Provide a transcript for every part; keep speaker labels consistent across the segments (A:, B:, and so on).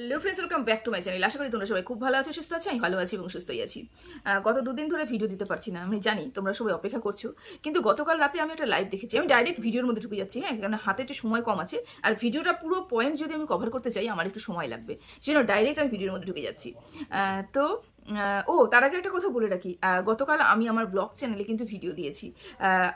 A: Hello friends welcome back to my channel আশা করি তোমরা সবাই খুব ভালো আছো, সুস্থ আছো? আমি ভালো আছি এবং সুস্থই আছি। গত দুদিন ধরে ভিডিও দিতে পারছি না, আমি জানি তোমরা সবাই অপেক্ষা করছ, কিন্তু গতকাল রাতে আমি একটা লাইভ দেখেছি। আমি ডাইরেক্ট ভিডিওর মধ্যে ঢুকে যাচ্ছি হ্যাঁ কারণ হাতে একটু সময় কম আছে। আর ভিডিওটা পুরো পয়েন্ট যদি আমি কভার করতে চাই, আমার একটু সময় লাগবে। সেজন্য ডাইরেক্ট আমি ভিডিওর মধ্যে ঢুকে যাচ্ছি। তো ও, তার আগে একটা কথা বলে রাখি। গতকাল আমি আমার ব্লগ চ্যানেলে কিন্তু ভিডিও দিয়েছি।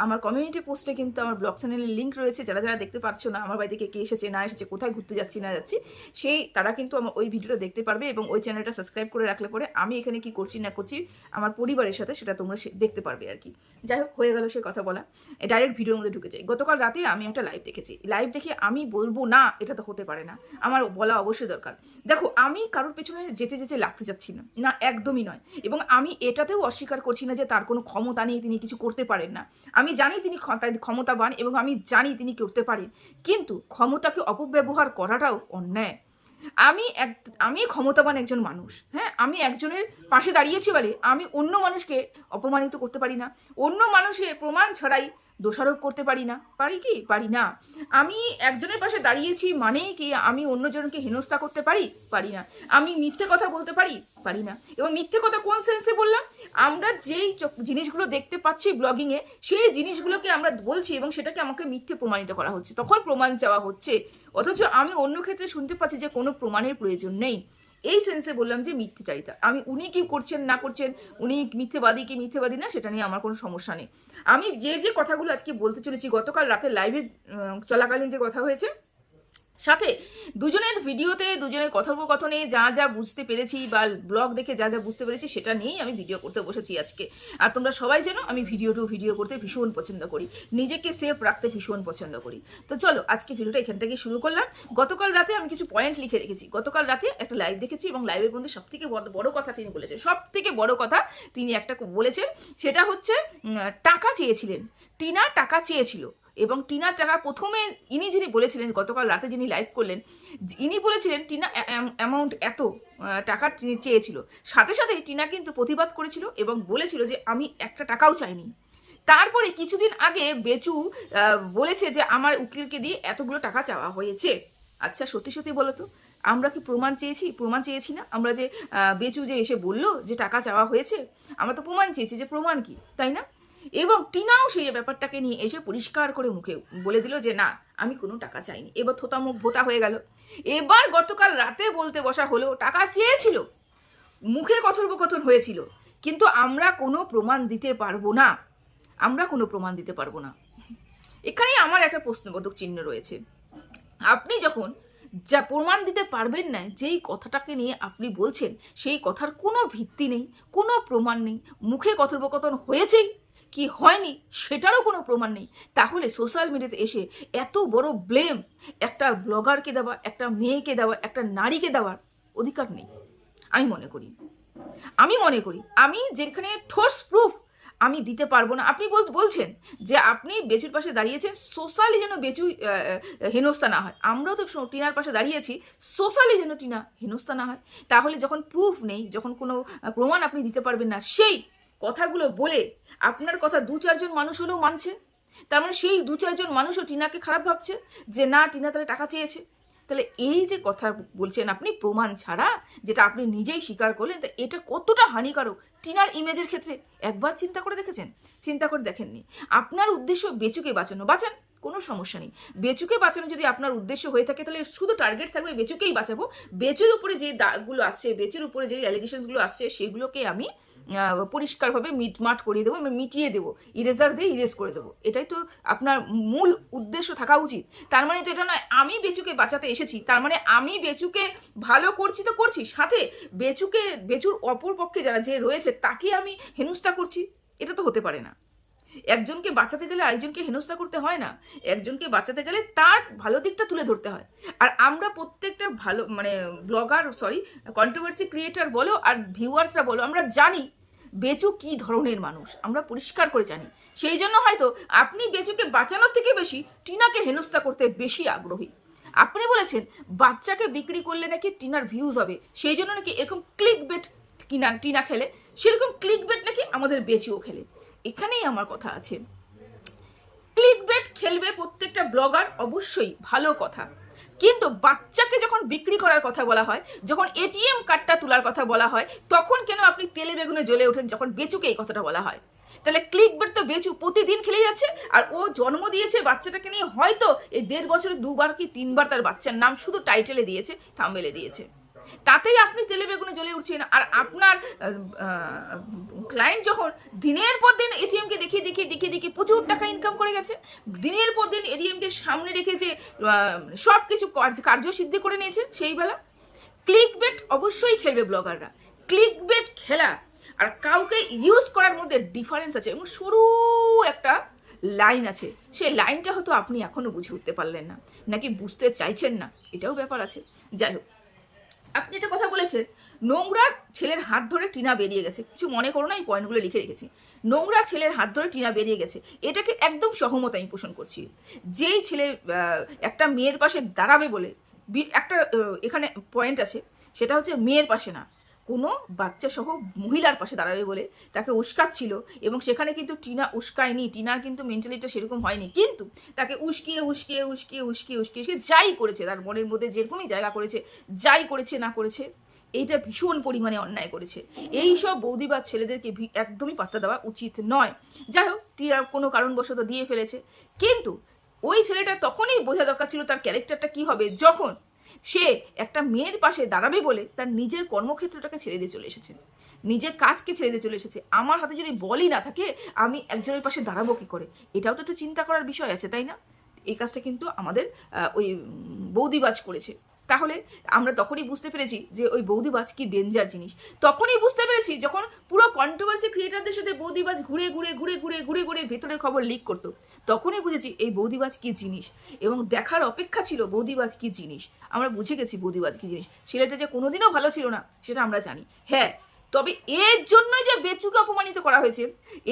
A: আমার কমিউনিটি পোস্টে কিন্তু আমার ব্লগ চ্যানেলের লিঙ্ক রয়েছে, যারা যারা দেখতে পারছ না, আমার বাড়িতে কে কে এসেছে, না এসেছে, কোথায় ঘুরতে যাচ্ছি, না যাচ্ছি, সেই তারা কিন্তু আমার ওই ভিডিওটা দেখতে পারবে এবং ওই চ্যানেলটা সাবস্ক্রাইব করে রাখলে পরে আমি এখানে কি করছি, না করছি, আমার পরিবারের সাথে সেটা তোমরা দেখতে পারবে আর কি। যাই হোক, হয়ে গেল সে কথা বলা। ডাইরেক্ট ভিডিওর মধ্যে ঢুকে যাই। গতকাল রাতে আমি একটা লাইভ দেখেছি। লাইভ দেখে আমি বলব, না, এটা তো হতে পারে না। আমার বলা অবশ্যই দরকার। দেখো, আমি কারোর পেছনে যেতে যেতে লাগতে যাচ্ছি না। না একদমই নয়। এবং আমি এটাতেও অস্বীকার করছি না যে তার কোনো ক্ষমতা নেই, তিনি কিছু করতে পারেন না। আমি জানি তিনি ক্ষমতাবান এবং আমি জানি তিনি করতে পারেন। কিন্তু ক্ষমতাকে অপব্যবহার করাটাও অন্যায়। আমি এক, আমি ক্ষমতাবান একজন মানুষ হ্যাঁ? আমি একজনের পাশে দাঁড়িয়েছি বলে আমি অন্য মানুষকে অপমানিত করতে পারি না। অন্য মানুষের প্রমাণ ছাড়াই দোষারোপ করতে পারি না। পারি কি? পারি না। আমি একজনের পাশে দাঁড়িয়েছি মানে কি আমি অন্যজনকে হেনস্থা করতে পারি? পারি না। আমি মিথ্যে কথা বলতে পারি? পারি না। এবং মিথ্যে কথা কোন সেন্সে বললাম? আমরা যেই জিনিসগুলো দেখতে পাচ্ছি ব্লগিংয়ে সেই জিনিসগুলোকে আমরা বলছি এবং সেটাকে আমাকে মিথ্যে প্রমাণিত করা হচ্ছে। তখন প্রমাণ চাওয়া হচ্ছে। অথচ আমি অন্য ক্ষেত্রে শুনতে পাচ্ছি যে কোনো প্রমাণের প্রয়োজন নেই। এই সেন্সে বললাম যে মিথ্যেচারিতা আমি উনি কি করছেন, না করছেন, উনি মিথ্যেবাদী কি মিথ্যেবাদী না, সেটা নিয়ে আমার কোনো সমস্যা নেই। আমি যে যে কথাগুলো আজকে বলতে চলেছি, গতকাল রাতে লাইভে চলাকালীন যে কথা হয়েছে সাথে দুজনের ভিডিওতে, দুজনের কথোপকথনে যা যা বুঝতে পেরেছি বা ব্লগ দেখে যা যা বুঝতে পেরেছি সেটা নিয়েই আমি ভিডিও করতে বসেছি আজকে। আর তোমরা সবাই জানো আমি ভিডিও টু ভিডিও করতে ভীষণ পছন্দ করি। নিজেকে সেফ রাখতে ভীষণ পছন্দ করি। তো চলো, আজকে ভিডিওটা এখান থেকে শুরু করলাম। গতকাল রাতে আমি কিছু পয়েন্ট লিখে রেখেছি। গতকাল রাতে একটা লাইভ দেখেছি এবং লাইভের মধ্যে সব থেকে বড় কথা তিনি বলেছেন। সব থেকে বড় কথা তিনি একটা বলেছেন, সেটা হচ্ছে টাকা চেয়েছিলেন। টিনা টাকা চেয়েছিল। এবং টিনা টাকা প্রথমে ইনি যিনি বলেছিলেন, গতকাল রাতে যিনি লাইভ করলেন ইনি বলেছিলেন টিনা অ্যামাউন্ট এত টাকা চেয়েছিল। সাথে সাথে টিনা কিন্তু প্রতিবাদ করেছিল এবং বলেছিল যে আমি একটা টাকাও চাইনি। তারপরে কিছুদিন আগে বেচু বলেছে যে আমার উকিলকে দিয়ে এতগুলো টাকা চাওয়া হয়েছে। আচ্ছা সত্যি সত্যি বলো তো, আমরা কি প্রমাণ চেয়েছি? প্রমাণ চেয়েছি না? আমরা যে বেচু যে এসে বলল যে টাকা চাওয়া হয়েছে, আমরা তো প্রমাণ চেয়েছি যে প্রমাণ কি, তাই না? এবং টিনাও সেই ব্যাপারটাকে নিয়ে এসে পরিষ্কার করে মুখে বলে দিল যে, না, আমি কোনো টাকা চাইনি। এবার থোতা মুখ ভোতা হয়ে গেল। এবার গতকাল রাতে বলতে বসা হলো, টাকা চেয়েছিল। মুখে কথোপকথন হয়েছিল, কিন্তু আমরা কোনো প্রমাণ দিতে পারব না। আমরা কোনো প্রমাণ দিতে পারব না। এখানেই আমার একটা প্রশ্নবোধক চিহ্ন রয়েছে। আপনি যখন যা প্রমাণ দিতে পারবেন না, যেই কথাটাকে নিয়ে আপনি বলছেন, সেই কথার কোনো ভিত্তি নেই, কোনো প্রমাণ নেই। মুখে কথোপকথন হয়েছেই। কি হয়নি সেটারও কোনো প্রমাণ নেই। তাহলে সোশ্যাল মিডিয়াতে এসে এত বড় ব্লেম একটা ব্লগারকে দেওয়া, একটা মেয়েকে দেওয়া, একটা নারীকে দেওয়ার অধিকার নেই। আমি মনে করি। আমি মনে করি, আমি যেখানে ঠোস প্রুফ আমি দিতে পারব না। আপনি বল বলছেন যে আপনি বেচুর পাশে দাঁড়িয়েছেন সোশ্যালি যেন বেচু হেনস্থা না হয়। আমরাও তো টিনার পাশে দাঁড়িয়েছি সোশ্যালি যেন টিনা হেনস্থা না হয়। তাহলে যখন প্রুফ নেই, যখন কোনো প্রমাণ আপনি দিতে পারবেন না, সেই কথাগুলো বলে আপনার কথা দু চারজন মানুষ হলেও মানছে। তার মানে সেই দু চারজন মানুষও টিনাকে খারাপ ভাবছে যে, না, টিনা তাহলে টাকা চেয়েছে। তাহলে এই যে কথা বলছেন আপনি, প্রমাণ ছাড়া, যেটা আপনি নিজেই স্বীকার করলেন, তা এটা কতটা হানিকারক? টিনার ইমেজের ক্ষেত্রে একবার চিন্তা করে দেখেছেন? চিন্তা করে দেখেননি। আপনার উদ্দেশ্য বেচুকে বাঁচানো। বাঁচান, কোনো সমস্যা নেই। বেচুকে বাঁচানো যদি আপনার উদ্দেশ্য হয়ে থাকে, তাহলে শুধু টার্গেট থাকবে বেচুকেই বাঁচাবো। বেচুর উপরে যে দাগগুলো আসছে, বেচুর উপরে যে অ্যালিগেশনসগুলো আসছে, সেগুলোকে আমি পরিষ্কারভাবে মিটমাট করিয়ে দেবো আমি মিটিয়ে দেবো ইরেজার দিয়ে ইরেজ করে দেবো। এটাই তো আপনার মূল উদ্দেশ্য থাকা উচিত। তার মানে তো এটা নয়, আমি বেচুকে বাঁচাতে এসেছি। তার মানে আমি বেচুকে ভালো করছি তো করছি, সাথে বেচুকে, বেচুর অপর পক্ষে যারা যে রয়েছে, তাকে আমি হেনস্থা করছি। এটা তো হতে পারে না। একজনকে বাঁচাতে গেলে আরেকজনকে হেনস্থা করতে হয় না। একজনকে বাঁচাতে গেলে তার ভালো দিকটা তুলে ধরতে হয়। আর আমরা প্রত্যেকটা ভালো মানে ব্লগার সরি কন্ট্রোভার্সি ক্রিয়েটার বলো আর ভিউয়ার্সরা বলো, আমরা জানি বেচু কি ধরনের মানুষ। আমরা পরিষ্কার করে জানি। সেই জন্য হয়তো আপনি বেচুকে বাঁচানোর থেকে বেশি টিনাকে হেনস্থা করতে বেশি আগ্রহী। আপনি বলেছেন বাচ্চাকে বিক্রি করলে নাকি টিনার ভিউজ হবে। সেই জন্য নাকি এরকম ক্লিক বেট কিনা টিনা খেলে। সেরকম ক্লিক বেট নাকি আমাদের বেচিও খেলে। এখানেই আমার কথা আছে। ক্লিক বেট খেলবে প্রত্যেকটা ব্লগার অবশ্যই ভালো কথা। কিন্তু বাচ্চাকে যখন বিক্রি করার কথা বলা হয়, যখন এটিএম কার্ডটা তোলার কথা বলা হয়, তখন কেন আপনি তেলে বেগুনে জ্বলে ওঠেন যখন বেচুকে এই কথাটা বলা হয়? তাহলে ক্লিক বেট তো বেচু প্রতিদিন খেলে যাচ্ছে, আর ও জন্ম দিয়েছে বাচ্চাটাকে নিয়ে হয়তো এই দেড় বছরে দুবার কি তিনবার তার বাচ্চার নাম শুধু টাইটেলে দিয়েছে থাম্বেলে দিয়েছে। তাতেই আপনি তেলে বেগুনে জ্বলে উঠছেন। আর আপনার ক্লায়েন্ট যখন দিনের পর দিন এটিএমকে দেখিয়ে দেখিয়ে দেখিয়ে দেখিয়ে প্রচুর টাকা ইনকাম করে গেছে, দিনের পর দিন এটিএমকে সামনে রেখে যে সব কিছু কার্যসিদ্ধি করে নিয়েছে সেই বেলা ক্লিক বেট অবশ্যই খেলবে ব্লগাররা ক্লিক বেট খেলা। আর কাউকে ইউজ করার মধ্যে ডিফারেন্স আছে এবং সরু একটা লাইন আছে। সেই লাইনটা হয়তো আপনি এখনও বুঝে উঠতে পারলেন না, নাকি বুঝতে চাইছেন না, এটাও ব্যাপার আছে। যাই হোক আপনি একটা কথা বলেছেন। নোংরা ছেলের হাত ধরে টিনা বেরিয়ে গেছে। কিছু মনে করো না এই পয়েন্টগুলো লিখে রেখেছি। নোংরা ছেলের হাত ধরে টিনা বেরিয়ে গেছে। এটাকে একদম সহমত আমি পোষণ করছি। যেই ছেলে একটা মেয়ের পাশে দাঁড়াবে বলে একটা এখানে পয়েন্ট আছে, সেটা হচ্ছে মেয়ের পাশে না। কোনো বাচ্চা সহ মহিলার পাশে দাঁড়াবে বলে তাকে উস্কাচ্ছিল এবং সেখানে কিন্তু টিনা উস্কায়নি। টিনার কিন্তু মেন্টালিটা সেরকম হয়নি। কিন্তু তাকে উস্কিয়ে উস্কিয়ে উস্কিয়ে উস্কিয়ে উস্কিয়ে উস্কিয়ে যাই করেছে। তার মনের মধ্যে যেরকমই জায়গা করেছে, যাই করেছে না করেছে, এইটা ভীষণ পরিমাণে অন্যায় করেছে। এই সব বৌদিবাদ ছেলেদেরকে একদমই পাত্তা দেওয়া উচিত নয়। যাই হোক, টিনা কোনো কারণবশত দিয়ে ফেলেছে। কিন্তু ওই ছেলেটা তখনই বোঝা দরকার ছিল তার ক্যারেক্টারটা কি হবে। যখন সে একটা মেয়ের পাশে দাঁড়াবে বলে তার নিজের কর্মক্ষেত্রটাকে ছেড়ে দিয়ে চলে এসেছে। নিজের কাজকে ছেড়ে দিয়ে চলে এসেছে। আমার হাতে যদি বলই না থাকে, আমি একজনের পাশে দাঁড়াবো কী করে? এটাও তো একটু চিন্তা করার বিষয় আছে, তাই না? এই কাজটা কিন্তু আমাদের ওই বৌদিবাজ করেছে। তাহলে আমরা তখনই বুঝতে পেরেছি যে ওই বৌদিবাজ কি ডেঞ্জার জিনিস। তখনই বুঝতে পেরেছি যখন পুরো কন্ট্রোভার্সি ক্রিয়েটারদের সাথে বৌদিবাজ ঘুরে ঘুরে ঘুরে ঘুরে ঘুরে ঘুরে ভেতরের খবর লিক করতো, তখনই বুঝেছি এই বৌদিবাজ কি জিনিস এবং দেখার অপেক্ষা ছিল বৌদিবাজ কি জিনিস। আমরা বুঝে গেছি বৌদিবাজ কি জিনিস। ছেলেটা যে কোনোদিনও ভালো ছিল না, সেটা আমরা জানি। হ্যাঁ তবে এর জন্যই যে বেচুকে অপমানিত করা হয়েছে,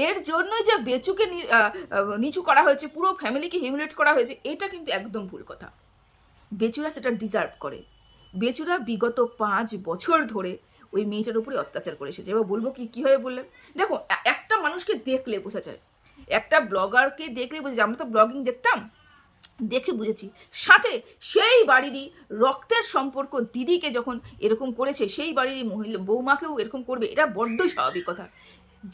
A: এর জন্যই যে বেচুকে নিচু করা হয়েছে, পুরো ফ্যামিলিকে হিমিলেট করা হয়েছে, এটা কিন্তু একদম ভুল কথা। বেচুরা সেটা ডিজার্ভ করে। বেচুরা বিগত পাঁচ বছর ধরে ওই মেয়েটার উপরে অত্যাচার করে এসেছে। এবার বলব কি, কীভাবে বললেন? দেখো একটা মানুষকে দেখলে বোঝা যায়। একটা ব্লগারকে দেখলে বোঝা যায়। আমরা তো ব্লগিং দেখতাম, দেখে বুঝেছি। সাথে সেই বাড়িরই রক্তের সম্পর্ক দিদিকে যখন এরকম করেছে, সেই বাড়িরই মহিলা, বৌমাকেও এরকম করবে, এটা বড্ডই স্বাভাবিক কথা।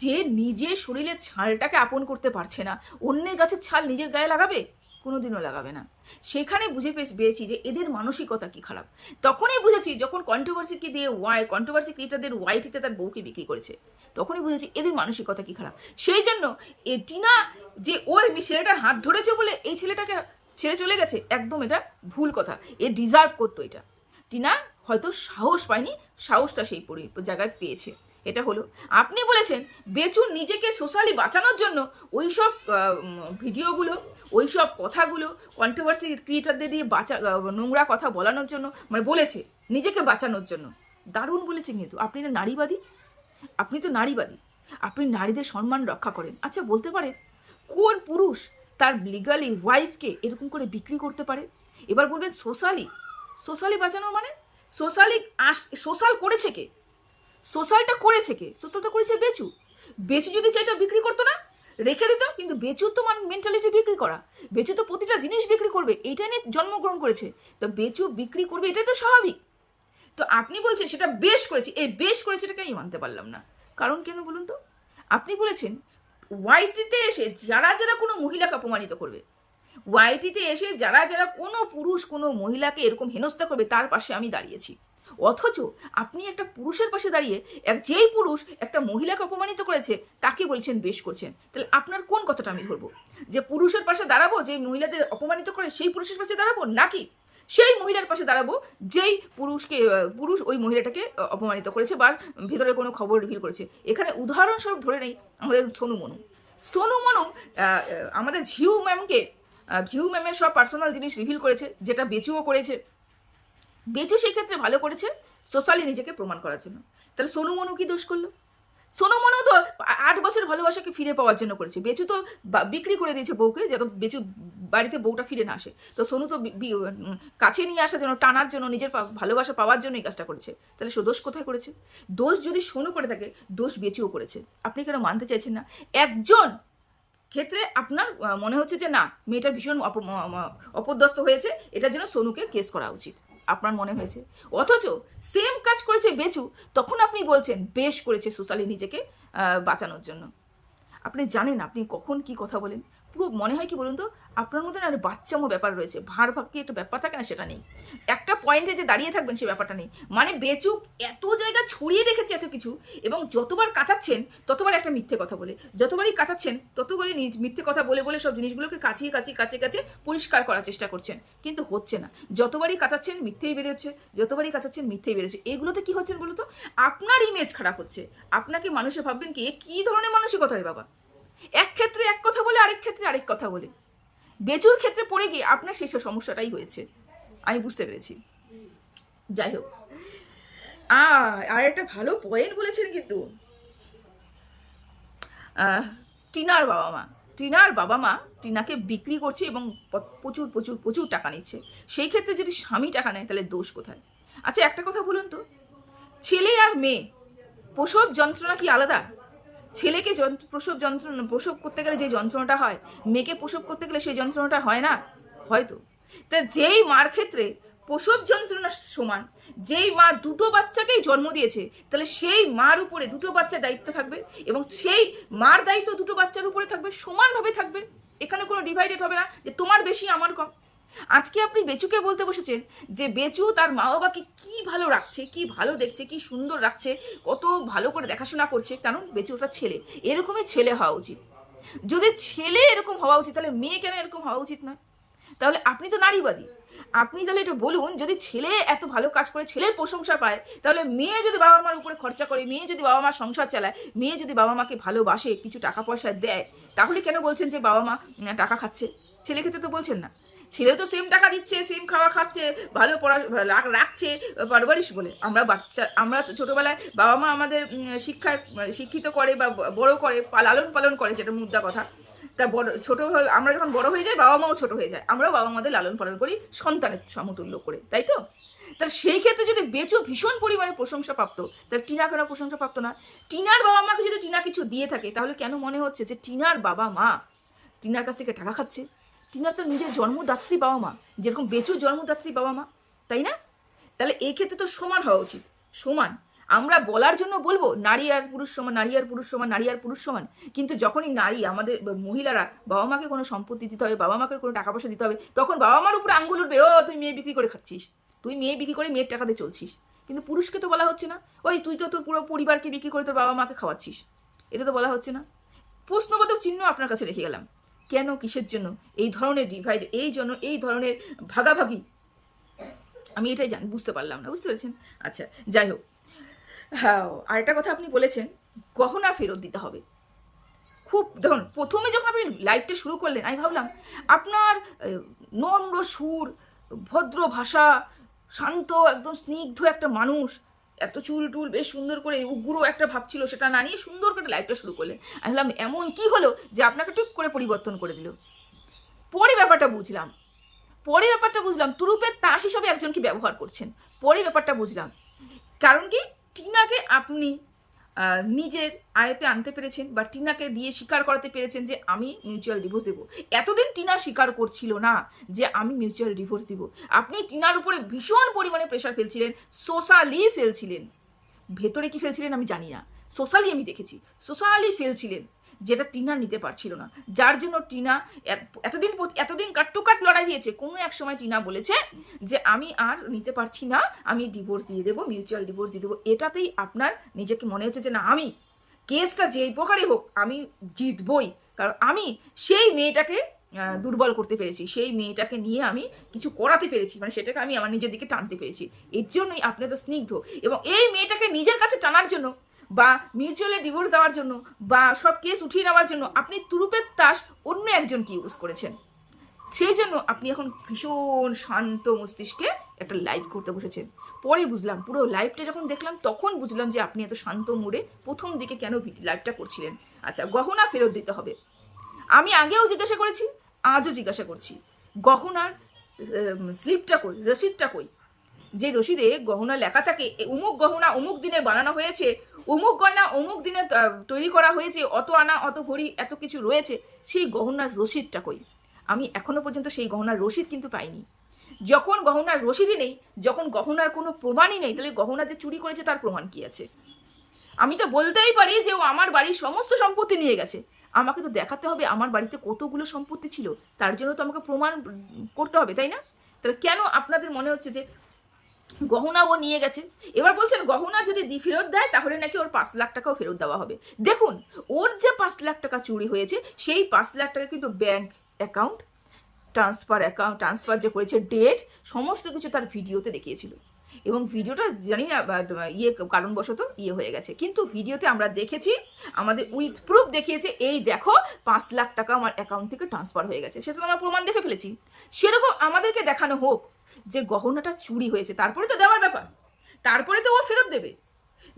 A: যে নিজের শরীরের ছালটাকে আপন করতে পারছে না, অন্যের গাছের ছাল নিজের গায়ে লাগাবে? কোনোদিনও লাগাবে না। সেখানে বুঝে পেয়ে- পেয়েছি যে এদের মানসিকতা কি খারাপ। তখনই বুঝেছি যখন কন্ট্রোভার্সিকে দিয়ে ওয়াই কন্ট্রোভার্সি ক্রিয়েটারদের ওয়াইটিতে তার বউকে বিক্রি করেছে, তখনই বুঝেছি এদের মানসিকতা কি খারাপ। সেই জন্য এ টিনা যে ওই ছেলেটার হাত ধরেছে বলে এই ছেলেটাকে ছেড়ে চলে গেছে, একদম এটা ভুল কথা। এ ডিজার্ভ করতো এটা। টিনা হয়তো সাহস পায়নি, সাহসটা সেই পরি- জায়গায় পেয়েছে। এটা হলো। আপনি বলেছেন, বেচু নিজেকে সোশ্যালি বাঁচানোর জন্য ওই সব ভিডিওগুলো ওই সব কথাগুলো কন্ট্রোভার্সি ক্রিয়েটারদের দিয়ে বাঁচা নোংরা কথা বলানোর জন্য মানে বলেছে নিজেকে বাঁচানোর জন্য। দারুণ বলেছেন কিন্তু। আপনি না নারীবাদী? আপনি তো নারীবাদী। আপনি নারীদের সম্মান রক্ষা করেন। আচ্ছা বলতে পারেন, কোন পুরুষ তার লিগালি ওয়াইফকে এরকম করে বিক্রি করতে পারে? এবার বলবেন সোশ্যালি সোশ্যালি বাঁচানো মানে? সোশ্যালি আস সোশ্যাল করেছে কে? সোশ্যালটা করেছে কে? সোশ্যালটা করেছে বেচু। বেচু যদি চাইতো বিক্রি করতো না, রেখে দিত, কিন্তু বেচুর তো মানে মেন্টালিটি বিক্রি করা। বেচু তো প্রতিটা জিনিস বিক্রি করবে এটা নিয়ে জন্মগ্রহণ করেছে। তো বেচু বিক্রি করবে, এটাই তো স্বাভাবিক। তো আপনি বলছেন সেটা বেশ করেছে, এই বেশ করেছে এটাকে আমি মানতে পারলাম না। কারণ কেন বলুন তো? আপনি বলেছেন ওয়াইটিতে এসে যারা যারা কোনো মহিলাকে অপমানিত করবে ওয়াইটিতে এসে যারা যারা কোনো পুরুষ কোনো মহিলাকে এরকম হেনস্থা করবে, তার পাশে আমি দাঁড়িয়েছি। অথচ আপনি একটা পুরুষের পাশে দাঁড়িয়ে এক যেই পুরুষ একটা মহিলাকে অপমানিত করেছে, তাকে বলছেন, বেশ করছেন। তাহলে আপনার কোন কথাটা আমি ধরবো? যে পুরুষের পাশে দাঁড়াবো, যে মহিলাদের অপমানিত করে সেই পুরুষের পাশে দাঁড়াবো, নাকি সেই মহিলার পাশে দাঁড়াবো, যেই পুরুষকে পুরুষ ওই মহিলাটাকে অপমানিত করেছে বা ভেতরে কোনো খবর রিভিল করেছে? এখানে উদাহরণস্বরূপ ধরে নেই আমাদের সোনু মনু। সোনু মনু আমাদের ঝিউ ম্যামকে ঝিউ ম্যামের সব পার্সোনাল জিনিস রিভিল করেছে, যেটা বেচুও করেছে। বেচু সেক্ষেত্রে ভালো করেছে সোশ্যালি নিজেকে প্রমাণ করার জন্য। তাহলে সোনু মনু কি দোষ করল? সোনু মনু তো আট বছর ভালোবাসাকে ফিরে পাওয়ার জন্য করেছে। বেচু তো বিক্রি করে দিয়েছে বউকে যাতে বেচু বাড়িতে বউটা ফিরে না আসে। তো সোনু তো কাছে নিয়ে আসার জন্য, টানার জন্য, নিজের ভালোবাসা পাওয়ার জন্য এই কাজটা করেছে। তাহলে সে দোষ কোথায় করেছে? দোষ যদি সোনু করে থাকে, দোষ বেচুও করেছে। আপনি কেন মানতে চাইছেন না? একজন ক্ষেত্রে আপনার মনে হচ্ছে যে না, মেয়েটা ভীষণ অপদস্থ হয়েছে, এটার জন্য সোনুকে কেস করা উচিত। আপনার মনে হয়েছে। অথচ সেম কাজ করেছে বেচু, তখন আপনি বলছেন, বেশ করেছে সোশ্যালি নিজেকে বাঁচানোর জন্য। আপনি জানেন, আপনি কখন কি কথা বলেন? পুরো মনে হয় কি বলুন তো, আপনার মধ্যে না একটা বাচ্চামো ব্যাপার রয়েছে। ভার ভাগ কি একটা ব্যাপার থাকে না সেটা নেই। একটা পয়েন্টে যে দাঁড়িয়ে থাকবেন সে ব্যাপারটা নেই। মানে বেচুক এত জায়গা ছড়িয়ে রেখেছে এত কিছু এবং যতবার কাটাচ্ছেন ততবার একটা মিথ্যে কথা বলে। যতবারই কাটাচ্ছেন ততবারই মিথ্যে কথা বলে বলে সব জিনিসগুলোকে কাছিয়ে কাছিয়ে কাছে কাছে পরিষ্কার করার চেষ্টা করছেন। কিন্তু হচ্ছে না। যতবারই কাটাচ্ছেন মিথ্যেই বেরোচ্ছে। যতবারই কাটাচ্ছেন মিথ্যেই বেরোচ্ছে। এগুলোতে কি হচ্ছে বলতো আপনার ইমেজ খারাপ হচ্ছে। আপনাকে মানুষে ভাববেন কি কি ধরনের মানসিকতা রে বাবা? এক ক্ষেত্রে এক কথা বলে, আরেক ক্ষেত্রে আরেক কথা বলে। বেচুর ক্ষেত্রে পড়ে গিয়ে আপনার সেই সব সমস্যাটাই হয়েছে। আমি বুঝতে পেরেছি। যাই হোক। আর একটা ভালো পয়েন্ট বলেছেন কিন্তু। টিনার বাবা মা। টিনার বাবা মা টিনাকে বিক্রি করছে এবং প্রচুর প্রচুর প্রচুর টাকা নিচ্ছে। সেই ক্ষেত্রে যদি স্বামী টাকা নেয়, তাহলে দোষ কোথায়? আচ্ছা একটা কথা বলুন তো। ছেলে আর মেয়ে, প্রসব যন্ত্রণা কি আলাদা? ছেলেকে যন্ত্র প্রসব যন্ত্রণা, প্রসব করতে গেলে যে যন্ত্রণাটা হয়, মেয়েকে প্রসব করতে গেলে সেই যন্ত্রণাটা হয় না? হয়তো। তা যেই মার ক্ষেত্রে প্রসব যন্ত্রণা সমান, যেই মা দুটো বাচ্চাকেই জন্ম দিয়েছে, তাহলে সেই মার উপরে দুটো বাচ্চার দায়িত্ব থাকবে এবং সেই মার দায়িত্ব দুটো বাচ্চার উপরে থাকবে, সমানভাবে থাকবে। এখানে কোনো ডিভাইডেড হবে না যে তোমার বেশি, আমার কম। আজকে আপনি বেচুকে বলতে বসেছেন যে বেচু তার মা বাবাকে কি ভালো রাখছে, কি ভালো দেখছে, কি সুন্দর রাখছে, কত ভালো করে দেখাশোনা করছে। কারণ বেচু ওটা ছেলে, এরকমই ছেলে হওয়া উচিত। যদি ছেলে এরকম হওয়া উচিত, তাহলে মেয়ে কেন এরকম হওয়া উচিত নয় তাহলে আপনি তো নারীবাদী। আপনি তাহলে এটা বলুন, যদি ছেলে এত ভালো কাজ করে, ছেলের প্রশংসা পায়, তাহলে মেয়ে যদি বাবা মার উপরে খরচা করে, মেয়ে যদি বাবা মার সংসার চালায়, মেয়ে যদি বাবা মাকে ভালোবাসে, কিছু টাকা পয়সা দেয়, তাহলে কেন বলছেন যে বাবা মা টাকা খাচ্ছে? ছেলে ক্ষেত্রে তো বলছেন না। ছেলে তো সেম টাকা দিচ্ছে সেম খাওয়া খাচ্ছে, ভালো পড়া রাখছে, পারবারিশ বলে। আমরা বাচ্চা, আমরা তো ছোটবেলায় বাবা মা আমাদের শিক্ষায়, শিক্ষিত করে বা বড় করে লালন পালন করে, যেটা মুদ্রা কথা। তা বড়, ছোট আমরা যখন বড় হয়ে যাই, বাবা মাও ছোটো হয়ে যায়। আমরাও বাবা মাদের লালন পালন করি, সন্তানের সমতুল্য করে, তাই তো? তাহলে সেই ক্ষেত্রে যদি বেচু ভীষণ পরিমাণে প্রশংসা প্রাপ্ত তাহলে টিনা কেন প্রশংসা প্রাপ্ত না? টিনার বাবা মাকে যদি টিনা কিছু দিয়ে থাকে, তাহলে কেন মনে হচ্ছে যে টিনার বাবা মা, টিনার কাছ থেকে টাকা খাচ্ছে? টিনার তো নিজের জন্মদাত্রী বাবা মা। যেরকম বেচু জন্মদাত্রী বাবা মা, তাই না? তাহলে এই ক্ষেত্রে তো সমান হওয়া উচিত, সমান। আমরা বলার জন্য বলব, নারী আর পুরুষ সমান, নারী আর পুরুষ সমান, নারী আর পুরুষ সমান। কিন্তু যখনই নারী আমাদের মহিলারা বাবা মাকে কোনো সম্পত্তি দিতে হবে, বাবা মাকে কোনো টাকা পয়সা দিতে হবে, তখন বাবা মার উপরে আঙ্গুল উঠবে, ও, তুই মেয়ে বিক্রি করে খাচ্ছিস। তুই মেয়ে বিক্রি করে মেয়ের টাকাতে চলছিস। কিন্তু পুরুষকে তো বলা হচ্ছে না, ওই, তুই তো তোর পুরো পরিবারকে বিক্রি করে তোর বাবা মাকে খাওয়াচ্ছিস। এটা তো বলা হচ্ছে না। প্রশ্নবোধক চিহ্ন আপনার কাছে রেখে গেলাম। কেন কিসের জন্য? এই ধরনের ডিভাইড এই জন্য এই ধরনের ভাগাভাগি। আমি এটাই জানি, বুঝতে পারলাম না, বুঝতে পেরেছেন? আচ্ছা যাই হোক। হ্যাঁ আরেকটা কথা আপনি বলেছেন, গহনা ফেরত দিতে হবে। খুব, দেখুন, প্রথমে যখন আপনি লাইভটা শুরু করলেন, আমি ভাবলাম, আপনার নম্র সুর, ভদ্র ভাষা, শান্ত, একদম স্নিগ্ধ একটা মানুষ এত চুল টুল বেশ সুন্দর করে উগ্র একটা ভাব ছিল, সেটা না নিয়ে সুন্দর করে লাইফটা শুরু করলেন। আমি ভাবলাম, এমন কি হলো যে আপনাকে টুক করে পরিবর্তন করে দিল? পরে ব্যাপারটা বুঝলাম। পরে ব্যাপারটা বুঝলাম, তুরুপের তাস হিসাবে একজনকে ব্যবহার করছেন? পরে ব্যাপারটা বুঝলাম। কারণ কি? টিনাকে আপনি নিজের আয়তে আনতে পেরেছেন বা টিনাকে দিয়ে স্বীকার করাতে পেরেছেন যে আমি মিউচুয়াল ডিভোর্স দেবো। এতদিন টিনা স্বীকার করছিল না যে আমি মিউচুয়াল ডিভোর্স দিব। আপনি টিনার উপরে ভীষণ পরিমাণে প্রেশার ফেলছিলেন সোশ্যালি ফেলছিলেন। ভেতরে কি ফেলছিলেন আমি জানি না। সোশ্যালি আমি দেখেছি। সোশ্যালি ফেলছিলেন। যেটা টিনা নিতে পারছিল না। যার জন্য টিনা এতদিন এতদিন কাট টু কাট লড়াই দিয়েছে কোনো এক সময় টিনা বলেছে যে, আমি আর নিতে পারছি না, আমি ডিভোর্স দিয়ে দেবো মিউচুয়াল ডিভোর্স দিয়ে দেবো। এটাতেই আপনার নিজেকে মনে হচ্ছে যে, না, আমি কেসটা যেই প্রকারই হোক, আমি জিতবই। কারণ আমি সেই মেয়েটাকে দুর্বল করতে পেরেছি, সেই মেয়েটাকে নিয়ে আমি কিছু করাতে পেরেছি মানে সেটাকে আমি আমার নিজের দিকে টানতে পেরেছি। এর জন্যই আপনি তো স্নিগ্ধ। এবং এই মেয়েটাকে নিজের কাছে টানার জন্য বা মিউচুয়ালি ডিভোর্স দেওয়ার জন্য বা সব কেস উঠিয়ে নেওয়ার জন্য আপনি তুরুপের তাস অন্য একজনকে ইউজ করেছেন। সেই জন্য আপনি এখন ভীষণ শান্ত মস্তিষ্কে একটা লাইভ করতে বসেছেন। পরে বুঝলাম, পুরো লাইভটা যখন দেখলাম, তখন বুঝলাম যে আপনি এত শান্ত মুডে প্রথম দিকে কেন লাইভটা করছিলেন। আচ্ছা গহনা ফেরত দিতে হবে। আমি আগেও জিজ্ঞাসা করেছি, আজও জিজ্ঞাসা করছি, গহনার স্লিপটা কই রসিদটা কই? যে রসিদে গহনা লেখা থাকে, এ অমুক গহনা অমুক দিনে বানানো হয়েছে অমুক গয়না অমুক দিনে তৈরি করা হয়েছে, অত আনা, অত ভরি, এত কিছু রয়েছে, সেই গহনার রসিদটা কই? আমি এখনও পর্যন্ত সেই গহনার রসিদ কিন্তু পাইনি। যখন গহনার রসিদই নেই, যখন গহনার কোনো প্রমাণই নেই, তাহলে গহনা যে চুরি করেছে তার প্রমাণ কি আছে? আমি তো বলতেই পারি যে ও আমার বাড়ির সমস্ত সম্পত্তি নিয়ে গেছে। আমাকে তো দেখাতে হবে আমার বাড়িতে কতগুলো সম্পত্তি ছিল, তার জন্য তো আমাকে প্রমাণ করতে হবে, তাই না? তাহলে কেন আপনাদের মনে হচ্ছে যে গহনা ও নিয়ে গেছে। এবার বলছেন গহনা যদি ফেরত দেয়, তাহলে নাকি ওর পাঁচ লাখ টাকাও ফেরত দেওয়া হবে। দেখুন, ওর যে পাঁচ লাখ টাকা চুরি হয়েছে, সেই পাঁচ লাখ টাকা কিন্তু bank account transfer account transfer যে করেছে ডেট সমস্ত কিছু তার ভিডিওতে দেখিয়েছিল। এবং ভিডিওটা জানি না ইয়ে কারণবশত ইয়ে হয়ে গেছে। কিন্তু ভিডিওতে আমরা দেখেছি, আমাদের উইথ প্রুফ দেখিয়েছে, এই দেখো, পাঁচ লাখ টাকা আমার অ্যাকাউন্ট থেকে ট্রান্সফার হয়ে গেছে। সেটা আমরা প্রমাণ দেখে ফেলেছি। সেরকম আমাদেরকে দেখানো হোক যে গহনাটা চুরি হয়েছে, তারপরে তো দেওয়ার ব্যাপার। তারপরে তো ও ফেরত দেবে।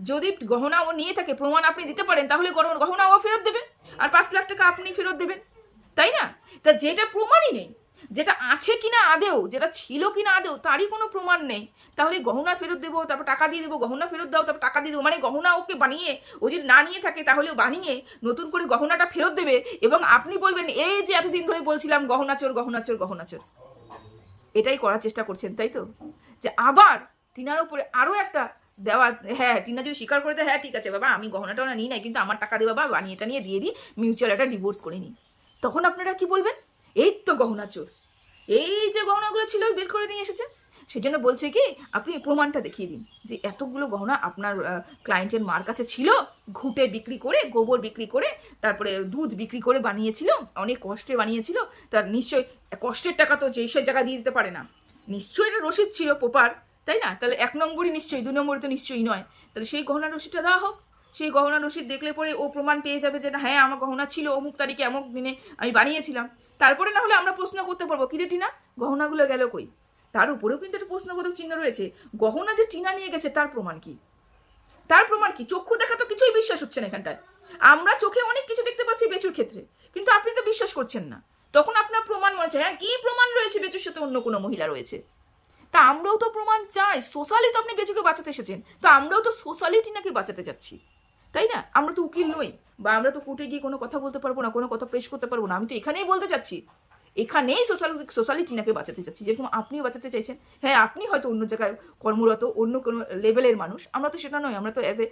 A: যদি গহনা ও নিয়ে থাকে, প্রমাণ আপনি দিতে পারেন, তাহলে গহনা ও ফেরত দেবেন। আর পাঁচ লাখ টাকা আপনি ফেরত দেবেন। তাই না? তা যেটা প্রমাণই নেই, যেটা আছে কিনা আদেও, যেটা ছিল কিনা আদেও, তারই কোনো প্রমাণ নেই। তাহলে গহনা ফেরত দেবো, তারপর টাকা দিয়ে দেবো, গহনা ফেরত দাও, তারপর টাকা দিয়ে দেবো। মানে গহনা ওকে বানিয়ে, ও যদি না নিয়ে থাকে, তাহলে ও বানিয়ে নতুন করে গহনাটা ফেরত দেবে। এবং আপনি বলবেন, এই যে এতদিন ধরে বলছিলাম গহনা চোর গহনা চোর গহনা চোর এটাই করার চেষ্টা করছেন, তাই তো? যে আবার টিনার উপরে আরও একটা দেওয়া হ্যাঁ টিনা যদি স্বীকার করে দেয় হ্যাঁ ঠিক আছে, বাবা, আমি গহনাটা না নিই নাই, কিন্তু আমার টাকা দিয়ে বাবা বানিয়েটা নিয়ে দিয়ে দিই মিউচুয়াল একটা ডিভোর্স করে নিই। তখন আপনারা কি বলবেন? এই তো গহনা চোর। এই যে গহনাগুলো ছিল, বের করে নিয়ে এসেছে। সেজন্য বলছে কি, আপনি প্রমাণটা দেখিয়ে দিন যে এতগুলো গহনা আপনার ক্লায়েন্টের মার কাছে ছিল, ঘুঁটে বিক্রি করে, গোবর বিক্রি করে, তারপরে দুধ বিক্রি করে বানিয়েছিল, অনেক কষ্টে বানিয়েছিল, তার নিশ্চয়ই কষ্টের টাকা তো যেই সব জায়গা দিয়ে দিতে পারে না। নিশ্চয়ই এটা রসিদ ছিল পোপার তাই না? তাহলে এক নম্বরই নিশ্চয়ই, দু নম্বরই তো নিশ্চয়ই নয়। তাহলে সেই গহনা রসিদটা দেওয়া হোক। সেই গহনা রসিদ দেখলে পরে ও প্রমাণ পেয়ে যাবে যে না হ্যাঁ আমার গহনা ছিল, অমুক তারিখে, অমুক দিনে আমি বানিয়েছিলাম। তারপরে না হলে আমরা প্রশ্ন করতে পারব, কিরে টিনা, গহনাগুলো গেল কই? তার উপরেও কিন্তু একটা প্রশ্নবোধক চিহ্ন রয়েছে। গহনা যে টিনা নিয়ে গেছে, তার প্রমাণ কি? তার প্রমাণ কি? চক্ষু দেখা তো কিছুই বিশ্বাস হচ্ছে না এখানটায়। আমরা চোখে অনেক কিছু দেখতে পাচ্ছি বেচুর ক্ষেত্রে, কিন্তু আপনি তো বিশ্বাস করছেন না। তখন আপনার প্রমাণ মনে হচ্ছে হ্যাঁ কি প্রমাণ রয়েছে বেচুর সাথে অন্য কোনো মহিলা রয়েছে? তা আমরাও তো প্রমাণ চাই সোশ্যালি তো আপনি বেচুকে বাঁচাতে এসেছেন, তো আমরাও তো সোশ্যালিটি টিনাকে বাঁচাতে যাচ্ছি। তাই না? আমরা তো উকিল নই, বা আমরা তো কোর্টে গিয়ে কোনো কথা বলতে পারব না, কোনো কথা পেশ করতে পারব না, আমি তো এখানেই বলতে চাচ্ছি এখানেই সোশ্যাল সোশ্যালিটি নাকি বাঁচাতে চাচ্ছি? যেরকম আপনিও বাঁচাতে চাইছেন। হ্যাঁ আপনি হয়তো অন্য জায়গায় কর্মরত, অন্য কোনো লেভেলের মানুষ। আমরা তো সেটা নয়, আমরা তো অ্যাজ এ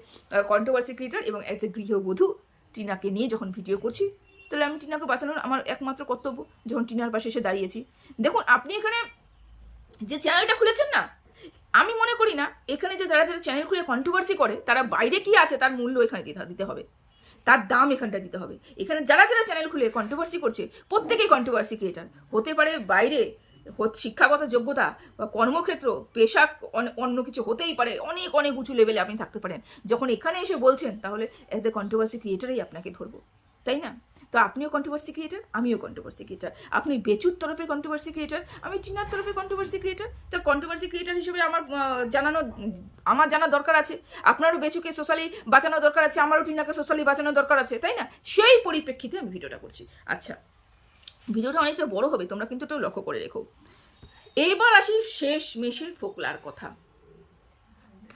A: কন্ট্রোভার্সি ক্রিয়েটার এবং অ্যাজ এ গৃহবধূ টিনাকে নিয়ে যখন ভিডিও করছি, তাহলে আমি টিনাকে বাঁচানোর আমার একমাত্র কর্তব্য, যখন টিনার পাশে এসে দাঁড়িয়েছি। দেখুন, আপনি এখানে যে চ্যানেলটা খুলেছেন না, আমি মনে করি না, এখানে যে যারা যারা চ্যানেল খুলে কন্ট্রোভার্সি করে, তারা বাইরে কি আছে, তার মূল্য এখানে দিতে হবে। তার দাম এখানটা দিতে হবে। এখানে যারা যারা চ্যানেল খুলে কন্ট্রোভার্সি করছে, প্রত্যেকেই কন্ট্রোভার্সি ক্রিয়েটার হতে পারে বাইরে শিক্ষাগত যোগ্যতা বা কর্মক্ষেত্র, পেশা অন- অন্য কিছু হতেই পারে, অনেক অনেক উঁচু লেভেলে আপনি থাকতে পারেন। যখন এখানে এসে বলছেন, তাহলে অ্যাজ এ কন্ট্রোভার্সি ক্রিয়েটারই আপনাকে ধরবো। তাই না? তো আপনিও কন্ট্রোভার্সি ক্রিয়েটার আমিও কন্ট্রোভার্সি ক্রিয়েটার আপনি বেচুর তরফে কন্ট্রোভার্সি ক্রিয়েটার আমি টিনার তরফে কন্ট্রোভার্সি ক্রিয়েটার তো কন্ট্রোভার্সি ক্রিয়েটার হিসেবে আমার জানানো, আমার জানার দরকার আছে। আপনারও বেচুকে সোশ্যালি বাঁচানো দরকার আছে, আমারও টিনাকে সোশ্যালি বাঁচানো দরকার আছে, তাই না? সেই পরিপ্রেক্ষিতে আমি ভিডিওটা করছি। আচ্ছা ভিডিওটা অনেকটা বড় হবে, তোমরা কিন্তু একটু লক্ষ্য করে রেখো। এইবার আসি শেষ মেশের ফোকলার কথা।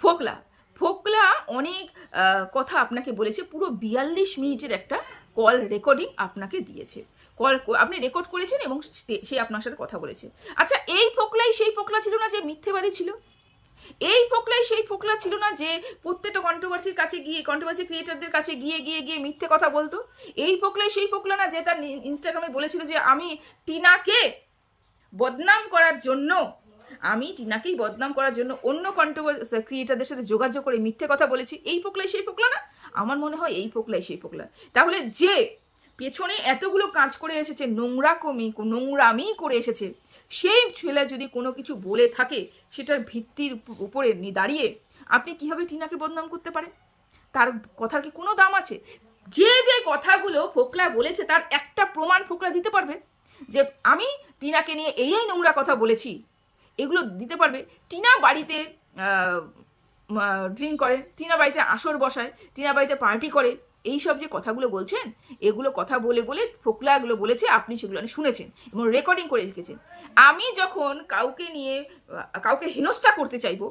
A: ফোকলা ফোকলা অনেক কথা আপনাকে বলেছে, পুরো বিয়াল্লিশ মিনিটের একটা কল রেকর্ডিং আপনাকে দিয়েছে। কল আপনি রেকর্ড করেছেন এবং সে- আপনার সাথে কথা বলেছে। আচ্ছা এই ফোকলাই, সেই ফোকলা ছিল না যে মিথ্যেবাদী ছিল? এই ফোকলাই, সেই ফোকলা ছিল না যে প্রত্যেকটা কন্ট্রোভার্সির কাছে গিয়ে কন্ট্রোভার্সি ক্রিয়েটারদের কাছে গিয়ে গিয়ে গিয়ে মিথ্যে কথা বলতো? এই ফোকলাই, সেই ফোকলা না যে তার ইনস্টাগ্রামে বলেছিল যে আমি টিনাকে বদনাম করার জন্য, আমি টিনাকেই বদনাম করার জন্য অন্য কন্ট্রোভার্সি ক্রিয়েটারদের সাথে যোগাযোগ করে মিথ্যে কথা বলেছি। এই পোকলাই সেই পোকলা না? আমার মনে হয় এই পোকলাই সেই পোকলা তাহলে যে পেছনে এতগুলো কাজ করে এসেছে নোংরা কমি নোংরামি করে এসেছে, সেই ছেলে যদি কোনো কিছু বলে থাকে, সেটার ভিত্তির উপ- উপরে দাঁড়িয়ে আপনি কীভাবে টিনাকে বদনাম করতে পারেন? তার কথার কি কোনো দাম আছে? যে যে কথাগুলো ফোকলা বলেছে, তার একটা প্রমাণ ফোকলা দিতে পারবে? যে আমি টিনাকে নিয়ে এই এই নোংরা কথা বলেছি, এগুলো দিতে পারবে? টিনা বাড়িতে ড্রিঙ্ক করে, টিনা বাড়িতে আসর বসায়, টিনা বাড়িতে পার্টি করে এই সব যে কথাগুলো বলছেন, এগুলো কথা বলে বলে ফোকলা এগুলো বলেছে, আপনি সেগুলো শুনেছেন এবং রেকর্ডিং করে রেখেছেন। আমি যখন কাউকে নিয়ে কাউকে হেনস্থা করতে চাইব,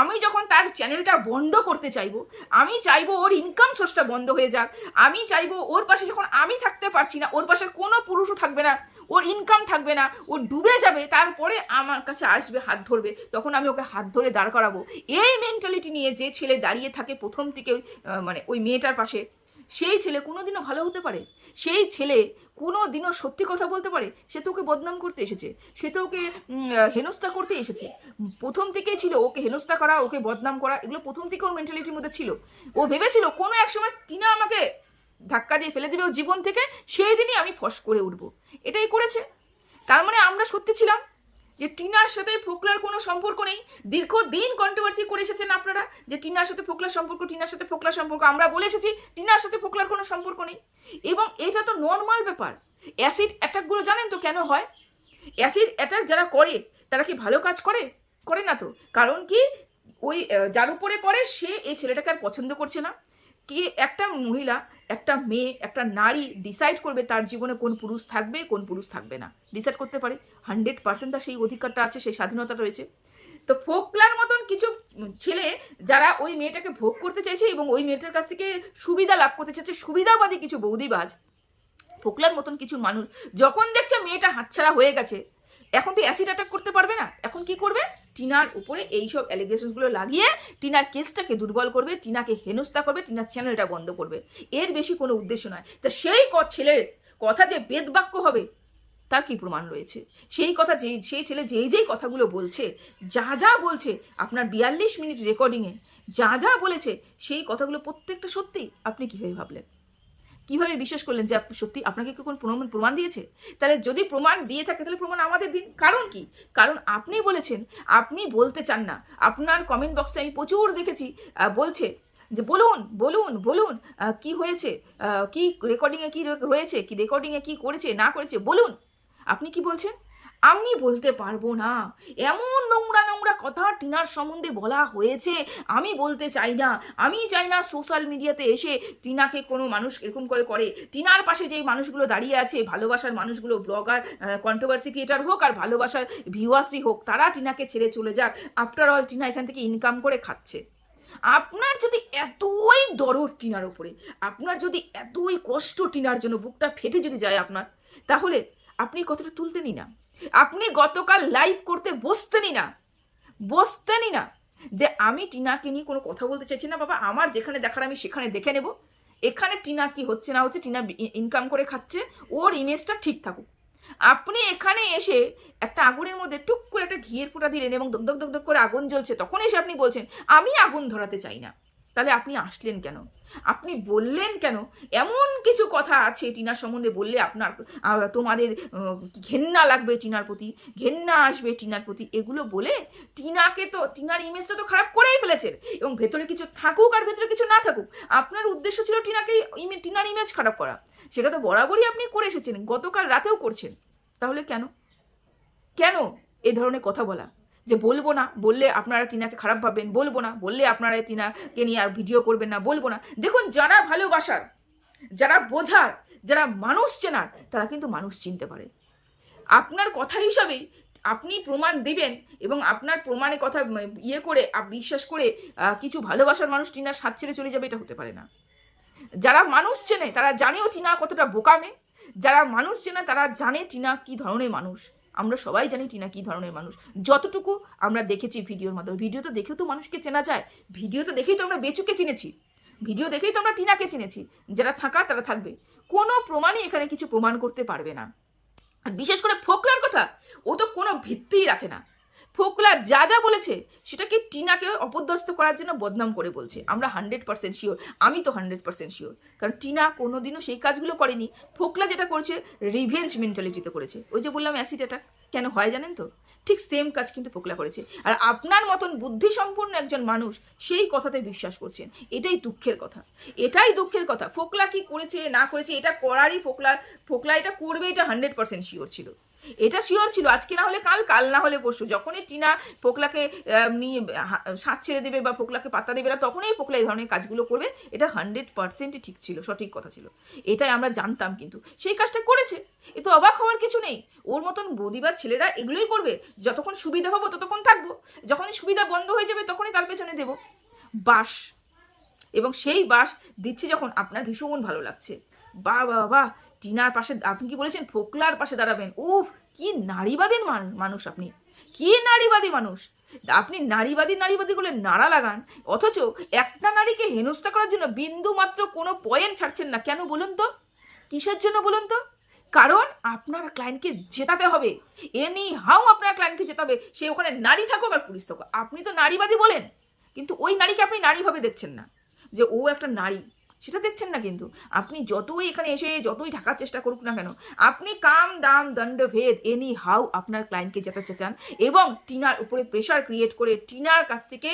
A: আমি যখন তার চ্যানেলটা বন্ধ করতে চাইব, আমি চাইব ওর ইনকাম সোর্সটা বন্ধ হয়ে যাক, আমি চাইব ওর পাশে যখন আমি থাকতে পারছি না, ওর পাশে কোনো পুরুষও থাকবে না ওর ইনকাম থাকবে না, ও ডুবে যাবে, তারপরে আমার কাছে আসবে, হাত ধরবে, তখন আমি ওকে হাত ধরে দাঁড় করাবো। এই মেন্টালিটি নিয়ে যে ছেলে দাঁড়িয়ে থাকে প্রথম থেকে মানে ওই মেয়েটার পাশে, সেই ছেলে কোনোদিনও ভালো হতে পারে? সেই ছেলে কোনো দিনও সত্যি কথা বলতে পারে? সে তো ওকে বদনাম করতে এসেছে, সে তো ওকে হেনস্থা করতে এসেছে। প্রথম থেকেই ছিল ওকে হেনস্থা করা, ওকে বদনাম করা, এগুলো প্রথম থেকে ওর মেন্টালিটির মধ্যে ছিল। ও ভেবেছিল কোনো এক সময় টিনা আমাকে ধাক্কা দিয়ে ফেলে দেবে ও জীবন থেকে, সেই দিনই আমি ফস করে উঠবো। এটাই করেছে। তার মানে আমরা সত্যি ছিলাম যে টিনার সাথে ফোকলার কোনো সম্পর্ক নেই। দীর্ঘদিন কন্ট্রোভার্সি করে এসেছেন আপনারা যে টিনার সাথে ফোকলার সম্পর্ক, টিনার সাথে ফোকলার সম্পর্ক। আমরা বলে এসেছি, টিনার সাথে ফোকলার কোনো সম্পর্ক নেই। এবং এটা তো নর্মাল ব্যাপার। অ্যাসিড অ্যাটাকগুলো জানেন তো কেন হয়? অ্যাসিড অ্যাটাক যারা করে, তারা কি ভালো কাজ করে? করে না তো। কারণ কি, ওই যার উপরে করে, সে এই ছেলেটাকে আর পছন্দ করছে না। কি, একটা মহিলা একটা মেয়ে, একটা নারী ডিসাইড করবে তার জীবনে কোন পুরুষ থাকবে, কোন পুরুষ থাকবে না। ডিসাইড করতে পারে। হান্ড্রেড পার্সেন্ট তার সেই অধিকারটা আছে, সেই স্বাধীনতা রয়েছে। তো ফোকলার মতন কিছু ছেলে যারা ওই মেয়েটাকে ভোগ করতে চাইছে এবং ওই মেয়েটার কাছ থেকে সুবিধা লাভ করতে চাইছে, সুবিধাবাদী কিছু বৌদিবাজ, ফোকলার মতন কিছু মানুষ যখন দেখছে মেয়েটা হাতছাড়া হয়ে গেছে এখন তো অ্যাসিড অ্যাটাক করতে পারবে না। এখন কি করবে? টিনার উপরে এইসব অ্যালিগেশনসগুলো লাগিয়ে টিনার কেসটাকে দুর্বল করবে, টিনাকে হেনস্থা করবে, টিনার চ্যানেলটা বন্ধ করবে। এর বেশি কোনো উদ্দেশ্য নয়। তা সেই ক- ছেলের কথা যে বেদবাক্য হবে, তার কি প্রমাণ রয়েছে? সেই কথা যেই, সেই ছেলে যেই যেই কথাগুলো বলছে, যা যা বলছে, আপনার বিয়াল্লিশ মিনিট রেকর্ডিংয়ে যা যা বলেছে, সেই কথাগুলো প্রত্যেকটা সত্যি। আপনি কীভাবে ভাবলেন? কীভাবে বিশ্বাস করলেন যে আপনি সত্যি আপনাকে কি কোনো প্রমাণ প্রমাণ দিয়েছে? তাহলে যদি প্রমাণ দিয়ে থাকে, তাহলে প্রমাণ আমাদের দিন। কারণ কি? কারণ আপনি বলেছেন, আপনি বলতে চান না। আপনার কমেন্ট বক্সে আমি প্রচুর দেখেছি বলছে যে, বলুন বলুন বলুন কি হয়েছে? কি রেকর্ডিংয়ে কি রয়েছে? কি রেকর্ডিংয়ে কি করেছে? না করেছে? বলুন। আপনি কি বলছেন? আমি বলতে পারব না। এমন নোংরা নোংরা কথা টিনার সম্বন্ধে বলা হয়েছে, আমি বলতে চাই না। আমি চাই না সোশ্যাল মিডিয়াতে এসে টিনাকে কোনো মানুষ এরকম করে করে। টিনার পাশে যে মানুষগুলো দাঁড়িয়ে আছে, ভালোবাসার মানুষগুলো ব্লগার কন্ট্রোভার্সি ক্রিয়েটার হোক আর ভালোবাসার ভিউয়ার্সই হোক, তারা টিনাকে ছেড়ে চলে যাক। আফটার অল টিনা এখান থেকে ইনকাম করে খাচ্ছে। আপনার যদি এতই দরদ টিনার ওপরে আপনার যদি এতই কষ্ট টিনার জন্য বুকটা ফেটে যদি যায় আপনার, তাহলে আপনি কথাটা তুলতেনই না। আপনি গতকাল লাইভ করতে বসতেনই না। বসতেনই না। যে আমি টিনাকে নিয়ে কোনো কথা বলতে চাইছি না বাবা, আমার যেখানে দেখার আমি সেখানে দেখে নেব। এখানে টিনা কি হচ্ছে না হচ্ছে টিনা ইনকাম করে খাচ্ছে, ওর ইমেজটা ঠিক থাকুক। আপনি এখানে এসে একটা আগুনের মধ্যে টুক করে একটা ঘিয়ের ফোঁটা দিলেন এবং দগ দগ দগ দগ করে আগুন জ্বলছে তখন এসে আপনি বলছেন, আমি আগুন ধরাতে চাই না। তাহলে আপনি আসলেন কেন? আপনি বললেন কেন? এমন কিছু কথা আছে টিনার সম্বন্ধে বললে আপনার তোমাদের ঘেন্না লাগবে টিনার প্রতি, ঘেন্না আসবে টিনার প্রতি, এগুলো বলে টিনাকে তো, টিনার ইমেজটা তো খারাপ করেই ফেলেছেন এবং ভেতরে কিছু থাকুক আর ভেতরে কিছু না থাকুক, আপনার উদ্দেশ্য ছিল টিনাকে টিনার ইমেজ খারাপ করা। সেটা তো বরাবরই আপনি করে এসেছেন, গতকাল রাতেও করছেন। তাহলে কেন? কেন এ ধরনের কথা বলা? যে বলব না, বললে আপনারা টিনাকে খারাপ ভাববেন, বলব না, বললে আপনারা টিনাকে নিয়ে আর ভিডিও করবেন না, বলব না। দেখুন, যারা ভালোবাসার, যারা বোঝার, যারা মানুষ চেনার, তারা কিন্তু মানুষ চিনতে পারে। আপনার কথা হিসাবেই আপনি প্রমাণ দিবেন এবং আপনার প্রমাণে কথা ইয়ে করে বিশ্বাস করে কিছু ভালোবাসার মানুষ টিনার সাত ছেড়ে চলে যাবে, এটা হতে পারে না। যারা মানুষ চেনে, তারা জানেও টিনা কতটা বোকামে। যারা মানুষ চেনে, তারা জানে টিনা কি ধরনের মানুষ। আমরা সবাই জানি টিনা কি ধরনের মানুষ। যতটুকু আমরা দেখেছি ভিডিওর মাধ্যমে, ভিডিও তো দেখেও তো মানুষকে চেনা যায়। ভিডিও তো দেখেই তো আমরা বেচুকে চিনেছি। ভিডিও দেখেই তো আমরা টিনাকে চিনেছি। যারা থাকা তারা থাকবে। কোনো প্রমাণই এখানে কিছু প্রমাণ করতে পারবে না। আর বিশেষ করে ফোকলার কথা, ও তো কোনো ভিত্তিই রাখে না। ফোকলা যা যা বলেছে, সেটাকে টিনাকে অপদস্থ করার জন্য বদনাম করে বলছে। আমরা হান্ড্রেড পার্সেন্ট শিওর আমি তো হান্ড্রেড পার্সেন্ট শিওর কারণ টিনা কোনোদিনও সেই কাজগুলো করেনি। ফোকলা যেটা করেছে রিভেঞ্জ মেন্টালিটিতে করেছে। ওই যে বললাম অ্যাসিড অ্যাটাক কেন হয় জানেন তো? ঠিক সেম কাজ কিন্তু ফোকলা করেছে। আর আপনার মতন বুদ্ধিসম্পন্ন একজন মানুষ সেই কথাতে বিশ্বাস করছেন। এটাই দুঃখের কথা। এটাই দুঃখের কথা। ফোকলা কি করেছে, না করেছে, এটা করারই ফোকলার ফোকলা এটা করবে, এটা হান্ড্রেড পার্সেন্ট শিওর ছিল। এটা শিওর ছিল, আজকে না হলে কাল কাল না হলে পরশু। যখনই টিনা পোকলাকে নিয়ে সাঁত ছেড়ে দেবে বা পোকলাকে পাত্তা দেবে না তখনই পোকলা এই ধরনের কাজগুলো করবে। এটা হান্ড্রেড পার্সেন্টই ঠিক ছিল, সঠিক কথা ছিল। এটাই আমরা জানতাম কিন্তু। সেই কাজটা করেছে। এ তো অবাক হওয়ার কিছু নেই। ওর মতন বৌদিবার ছেলেরা এগুলোই করবে। যতক্ষণ সুবিধা পাবো, ততক্ষণ থাকব। যখনই সুবিধা বন্ধ হয়ে যাবে, তখনই তার পেছনে দেবো। বাস। এবং সেই বাস দিচ্ছে যখন। আপনার ভীষণ ভালো লাগছে। বা বা বা টিনার পাশে, আপনি কি বলেছেন? ফোকলার পাশে দাঁড়াবেন। উফ, কি নারীবাদী মান- মানুষ আপনি। কি নারীবাদী মানুষ? আপনি নারীবাদী নারীবাদী বলে নাড়া লাগান। অথচ একটা নারীকে হেনস্থা করার জন্য বিন্দু মাত্র কোনো পয়েন্ট ছাড়ছেন না। কেন বলুন তো? কিসের জন্য বলুন তো? কারণ আপনার ক্লায়েন্টকে জেতাতে হবে। এনি হাউ আপনার ক্লায়েন্টকে জেতাবে। সে ওখানে নারী থাকুক আর পুলিশ থাকুক। আপনি তো নারীবাদী বলেন। কিন্তু ওই নারীকে আপনি নারীভাবে দেখছেন না। যে ও একটা নারী। সেটা দেখছেন না কিন্তু। আপনি যতই এখানে এসে যতই ঢাকার চেষ্টা করুক না কেন, আপনি কাম দাম দণ্ড ভেদ এনি হাউ আপনার ক্লায়েন্টকে যেতে চান এবং টিনার উপরে প্রেশার ক্রিয়েট করে টিনার কাছ থেকে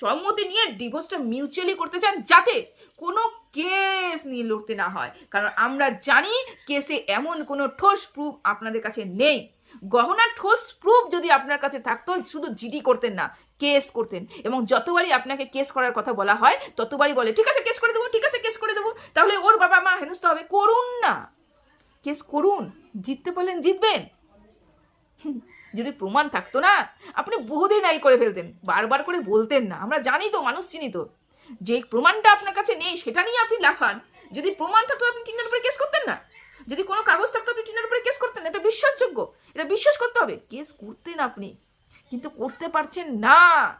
A: সম্মতি নিয়ে ডিভোর্সটা মিউচুয়ালি করতে চান যাতে কোনো কেস নিয়ে লড়তে না হয়। কারণ আমরা জানি কেসে এমন কোনো ঠোস প্রুফ আপনাদের কাছে নেই। গহনার ঠোস প্রুফ যদি আপনার কাছে থাকতো, শুধু জিডি করতেন না, কেস করতেন। এবং যতবারই আপনাকে কেস করার কথা বলা হয়, ততবারই বলে, ঠিক আছে, কেস করে দেবো, ঠিক আছে, কেস করে দেবো। তাহলে ওর বাবা মা হেনস্থ হবে, করুন না। কেস করুন। জিততে পারলেন, জিতবেন। যদি প্রমাণ থাকতো না, আপনি বহুদিন আগে করে ফেলতেন, বারবার করে বলতেন না। আমরা জানি তো, মানুষ চিনি তো। যে প্রমাণটা আপনার কাছে নেই, সেটা নিয়ে আপনি লাফান। যদি প্রমাণ থাকতো, আপনি টিনার উপরে কেস করতেন না। যদি কোনো কাগজ থাকতো, আপনি টিনার উপরে কেস করতেন। এটা বিশ্বাসযোগ্য। এটা বিশ্বাস করতে হবে। কেস করতেন আপনি। কিন্তু করতে পারছেন না।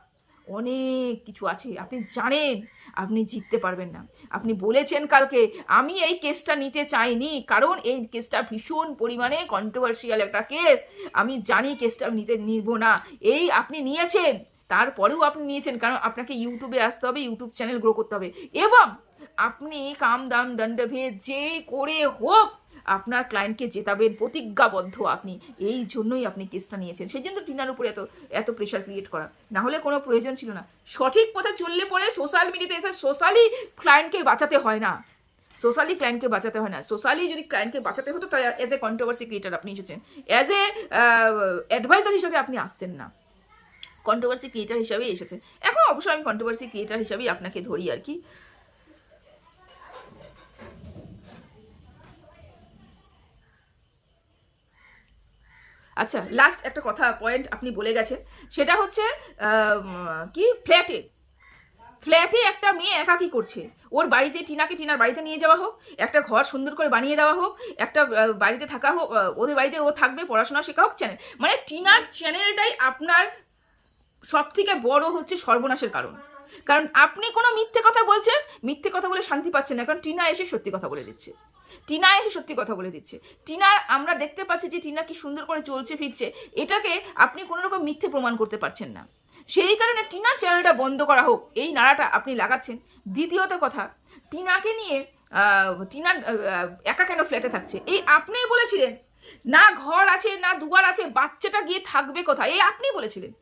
A: অনেক কিছু আছে। আপনি জানেন, আপনি জিততে পারবেন না। আপনি বলেছেন কালকে, আমি এই কেসটা নিতে চাইনি। কারণ এই কেসটা ভীষণ পরিমাণে কন্ট্রোভার্সিয়াল একটা কেস। আমি জানি কেসটা নিতে, নিব না। এই আপনি নিয়েছেন। তারপরেও আপনি নিয়েছেন। কারণ আপনাকে ইউটিউবে আসতে হবে, ইউটিউব চ্যানেল গ্রো করতে হবে। এবং আপনি কাম দাম দণ্ডভেদ, যে করে হোক আপনার ক্লায়েন্টকে জেতাবেন, প্রতিজ্ঞাবদ্ধ আপনি। এই জন্যই আপনি কেসটা নিয়েছেন। সেই জন্য টিনার উপরে এত এত প্রেশার ক্রিয়েট করা। না হলে কোনো প্রয়োজন ছিল না। সঠিক পথে চললে পরে সোশ্যাল মিডিয়াতে এসে সোশ্যালি ক্লায়েন্টকে বাঁচাতে হয় না। সোশ্যালি ক্লায়েন্টকে বাঁচাতে হয় না। সোশ্যালি যদি ক্লায়েন্টকে বাঁচাতে হতো, তাহলে অ্যাজ এ কন্ট্রোভার্সি ক্রিয়েটার আপনি এসেছেন। অ্যাজ এ অ্যাডভাইজার হিসাবে আপনি আসতেন না। কন্ট্রোভার্সি ক্রিয়েটার হিসাবেই এসেছেন। এখন অবশ্যই আমি কন্ট্রোভার্সি ক্রিয়েটার হিসাবেই আপনাকে ধরি আর কি। আচ্ছা লাস্ট একটা কথা পয়েন্ট আপনি বলে গেছেন। সেটা হচ্ছে কি? ফ্ল্যাটে ফ্ল্যাটে একটা মেয়ে একা কি করছে। ওর বাড়িতে টিনাকে টিনার বাড়িতে নিয়ে যাওয়া হোক, একটা ঘর সুন্দর করে বানিয়ে দেওয়া হোক, একটা বাড়িতে থাকা হোক ওদের বাড়িতে ও থাকবে, পড়াশোনা শেখা হোক চ্যানেল মানে টিনার চ্যানেলটাই আপনার সব থেকে বড় হচ্ছে সর্বনাশের কারণ। কারণ আপনি কোনো মিথ্যে কথা বলছেন, মিথ্যে কথা বলে শান্তি পাচ্ছেন না, কারণ টিনা এসে সত্যি কথা বলে দিচ্ছে। টিনা এসে সত্যি কথা বলে দিচ্ছে। টিনার আমরা দেখতে পাচ্ছি যে টিনা কি সুন্দর করে চলছে, ফিরছে। এটাকে আপনি কোনো রকম মিথ্যে প্রমাণ করতে পারছেন না। সেই কারণে টিনা চ্যানেলটা বন্ধ করা হোক, এই নাড়াটা আপনি লাগাচ্ছেন। দ্বিতীয়ত কথা, টিনাকে নিয়ে টিনা একা কেন ফ্ল্যাটে থাকছে? এই আপনিই বলেছিলেন, না ঘর আছে, না দুয়ার আছে, বাচ্চাটা গিয়ে থাকবে কোথায়? এই আপনি বলেছিলেন।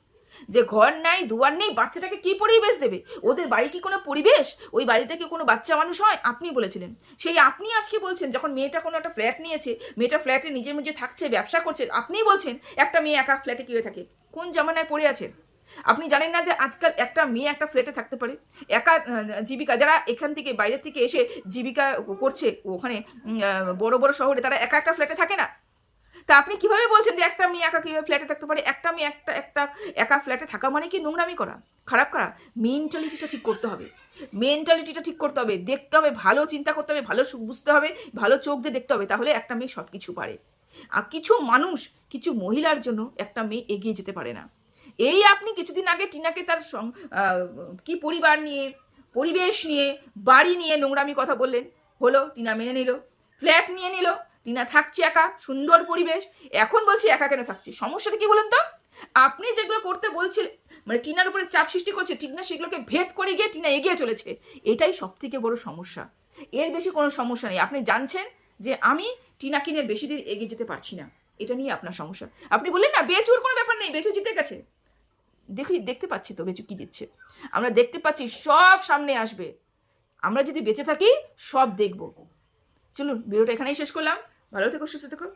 A: যে ঘর নাই, দুয়ার নেই, বাচ্চাটাকে কি পরিবেশ দেবে? ওদের বাড়ি কি কোনো পরিবেশ? ওই বাড়িতে কি কোনো বাচ্চা মানুষ হয়? আপনি বলেছিলেন। সেই আপনি আজকে বলছেন, যখন মেয়েটা কোনো একটা ফ্ল্যাট নিয়েছে, মেয়েটা ফ্ল্যাটে নিজের নিজে থাকছে, ব্যবসা করছে আপনিই বলছেন, একটা মেয়ে একা ফ্ল্যাটে কীভাবে থাকে? কোন জামানায় পড়ে আছেন আপনি জানেন না যে আজকাল একটা মেয়ে একটা ফ্ল্যাটে থাকতে পারে? একা জীবিকা, যারা এখান থেকে বাইরের থেকে এসে জীবিকা করছে, ওখানে বড় বড় শহরে তারা একা একটা ফ্ল্যাটে থাকে না? তা আপনি কীভাবে বলছেন যে একটা মেয়ে একা কীভাবে ফ্ল্যাটে থাকতে পারে? একটা মেয়ে একটা একটা একা ফ্ল্যাটে থাকা মানে কি নোংরামি করা? খারাপ করা? মেন্টালিটিটা ঠিক করতে হবে। মেন্টালিটিটা ঠিক করতে হবে। দেখতে হবে, ভালো চিন্তা করতে হবে, ভালো বুঝতে হবে, ভালো চোখ দিয়ে দেখতে হবে, তাহলে একটা মেয়ে সব কিছু পারে। আর কিছু মানুষ, কিছু মহিলার জন্য একটা মেয়ে এগিয়ে যেতে পারে না। এই আপনি কিছুদিন আগে টিনাকে তার কি পরিবার নিয়ে, পরিবেশ নিয়ে, বাড়ি নিয়ে নোংরামি কথা বললেন। হলো, টিনা মেনে নিল ফ্ল্যাট নিয়ে নিল। টিনা, থাকছি একা, সুন্দর পরিবেশ। এখন বলছি একা কেন থাকছি? সমস্যাটা কি বলেন তো? আপনি যেগুলো করতে বলছিলেন মানে টিনার উপরে চাপ সৃষ্টি করছে, টিনা সেগুলোকে ভেদ করে গিয়ে টিনা এগিয়ে চলেছে। এটাই সব থেকে বড় সমস্যা। এর বেশি কোনো সমস্যা নেই। আপনি জানছেন যে আমি টিনা কিনের বেশি দিন এগিয়ে যেতে পারছি না। এটা নিয়ে আপনার সমস্যা। আপনি বললেন না, বেচুর কোনো ব্যাপার নেই, বেচু জিতে গেছে। দেখি, দেখতে পাচ্ছি তো বেচু কি দিচ্ছে আমরা দেখতে পাচ্ছি, সব সামনে আসবে। আমরা যদি বেঁচে থাকি, সব দেখব। চলুন, ভিডিওটা এখানেই শেষ করলাম। ভালো থেকো সুস্থ থেকো